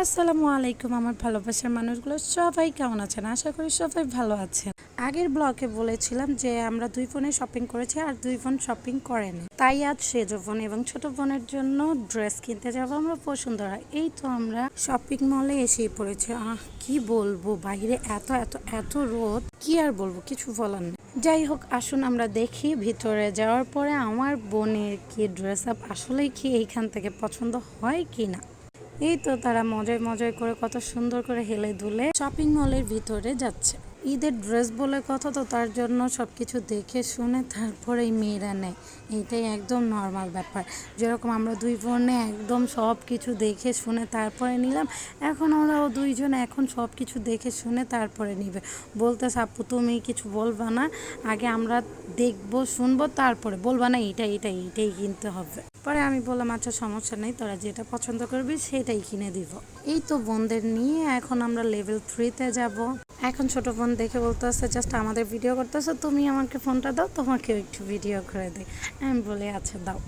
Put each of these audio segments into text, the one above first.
আসসালামু আলাইকুম আমার ভালোবাসার মানুষগুলো। সবাই কেমন আছেন? আশা করি সবাই ভালো আছেন। আগের ব্লগে বলেছিলাম যে আমরা দুই ফোনে শপিং করেছি আর দুই ফোন শপিং করেনি। তাই আজ সেজ ফোন এবং ছোট বোনের জন্য ড্রেস কিনতে যাব আমরা বসুন্ধরা। এই তো আমরা শপিং মলে এসেই পড়েছি। আহ, কি বলব? বাইরে এত এত এত রোদ। কি আর বলব? কিছু বলার নেই। যাই হোক, আসুন আমরা দেখি ভিতরে যাওয়ার পরে আমার বোনের কি ড্রেস আপ আসলেই কি এইখান থেকে পছন্দ হয় কি না এই তো তারা মজায় মজায় করে কত সুন্দর করে হেলে দুলে শপিং মলের ভিতরে যাচ্ছে। ঈদের ড্রেস বলে কথা তো তার জন্য সব কিছু দেখে শুনে তারপরেই মেয়েরা নেয়। এইটাই একদম নর্মাল ব্যাপার। যেরকম আমরা দুই বোনে একদম সব কিছু দেখে শুনে তারপরে নিলাম, এখন ওরাও দুইজন এখন সব কিছু দেখে শুনে তারপরে নিবে। বলতে সাপু তুমি কিছু বলবা না, আগে আমরা দেখব, শুনব, তারপরে বলবা না এইটা এইটা এইটাই কিনতে হবে। পরে আমি বললাম আচ্ছা সমস্যা নেই, তোরা যেটা পছন্দ করবি, সেটাই কিনে দিব। এই তো বোনদের নিয়ে এখন আমরা লেভেল থ্রিতে যাব। এখন ছোট বোন দেখে বলতে বলতেছে, জাস্ট আমাদের ভিডিও করতেছে, তুমি আমাকে ফোনটা দাও, তোমাকেও একটু ভিডিও করে দিই। আমি বলি আচ্ছা দাও।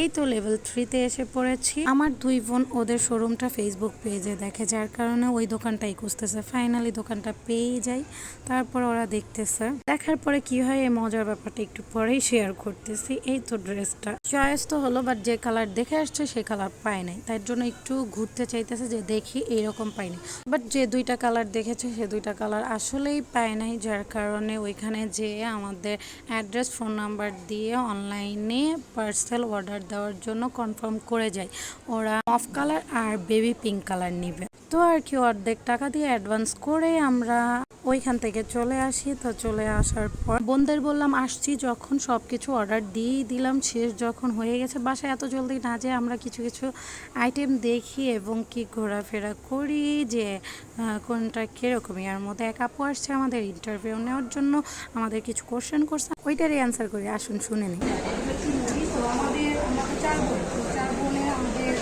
এই তো লেভেল থ্রিতে এসে পড়েছি। আমার দুই বোন ওদের শোরুমটা ফেসবুক পেজে দেখে, যার কারণে ওই দোকানটাই খুঁজতেছে। ফাইনালি দোকানটা পেয়েই যাই, তারপর ওরা দেখতেছে। দেখার পরে কি হয়, এই মজার ব্যাপারটা একটু পরেই শেয়ার করতেছি। এই তো ড্রেসটা। চয়েস তো হলো বাট যে কালার দেখে আসছে, সে কালার পায় নাই। তার জন্য একটু ঘুরতে চাইতেছে যে দেখি, এইরকম পাইনি বাট যে দুইটা কালার দেখেছে, সে দুইটা কালার আসলেই পায় নাই, যার কারণে ওইখানে যেয়ে আমাদের অ্যাড্রেস ফোন নাম্বার দিয়ে অনলাইনে পার্সেল অর্ডার দেওয়ার জন্য কনফার্ম করে যায়। ওরা অফ কালার আর বেবি পিঙ্ক কালার নিবে। তো আর কি, অর্ধেক টাকা দিয়ে অ্যাডভান্স করে আমরা ওইখান থেকে চলে আসি। তো চলে আসার পর বোনদের বললাম, আসছি যখন সব কিছু অর্ডার দিয়েই দিলাম, শেষ যখন হয়ে গেছে। বাসায় এত জলদি না যে আমরা কিছু কিছু আইটেম দেখি এবং কি ঘোরাফেরা করি যে কোনটা কীরকমই আর মধ্যে এক আপু আসছে আমাদের ইন্টারভিউ নেওয়ার জন্য, আমাদের কিছু কোশ্চেন করছে। ওইটারই অ্যান্সার করি। আসুন, শুনে নিই। আমাদের চার বোন তো চার বোনে আমাদের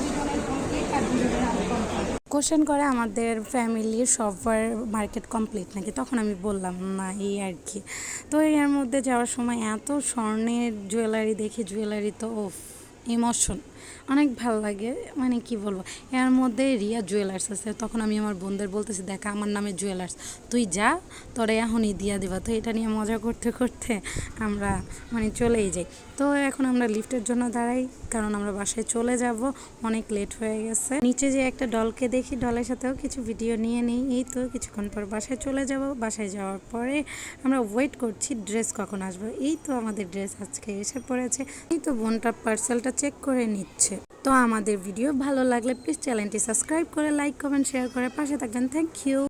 দুজনের কমপ্লিট আর দুজনের আনকমপ্লিট কোশ্চেন করে আমাদের ফ্যামিলির সবার মার্কেট কমপ্লিট নাকি? তখন আমি বললাম, না, এই আর কি। তো এর মধ্যে যাওয়ার সময় এত স্বর্ণের জুয়েলারি দেখি জুয়েলারি তো ইমোশন অনেক ভালো লাগে মানে কি বলব, এর মধ্যে রিয়া জুয়েলার্স আছে। তখন আমি আমার বোনদের বলতেছি, দেখা, আমার নামে জুয়েলার্স তুই যা, তোরা এখনই দিয়া দিবা। তো এটা নিয়ে মজা করতে করতে আমরা মানে চলেই যাই। তো এখন আমরা লিফটের জন্য দাঁড়াই, কারণ আমরা বাসায় চলে যাব, অনেক লেট হয়ে গেছে। নিচে যে একটা ডলকে দেখি ডলের সাথেও কিছু ভিডিও নিয়ে নিই। এই তো কিছুক্ষণ পর বাসায় চলে যাব। বাসায় যাওয়ার পরে আমরা ওয়েট করছি ড্রেস কখন আসব? এই তো আমাদের ড্রেস আজকে এসে পড়েছে। এই তো বোনটা পার্সেলটা চেক করে নিচ্ছে। তো আমাদের ভিডিও ভালো লাগলে প্লিজ চ্যানেলটি সাবস্ক্রাইব করে লাইক কমেন্ট শেয়ার করে পাশে থাকবেন। Thank you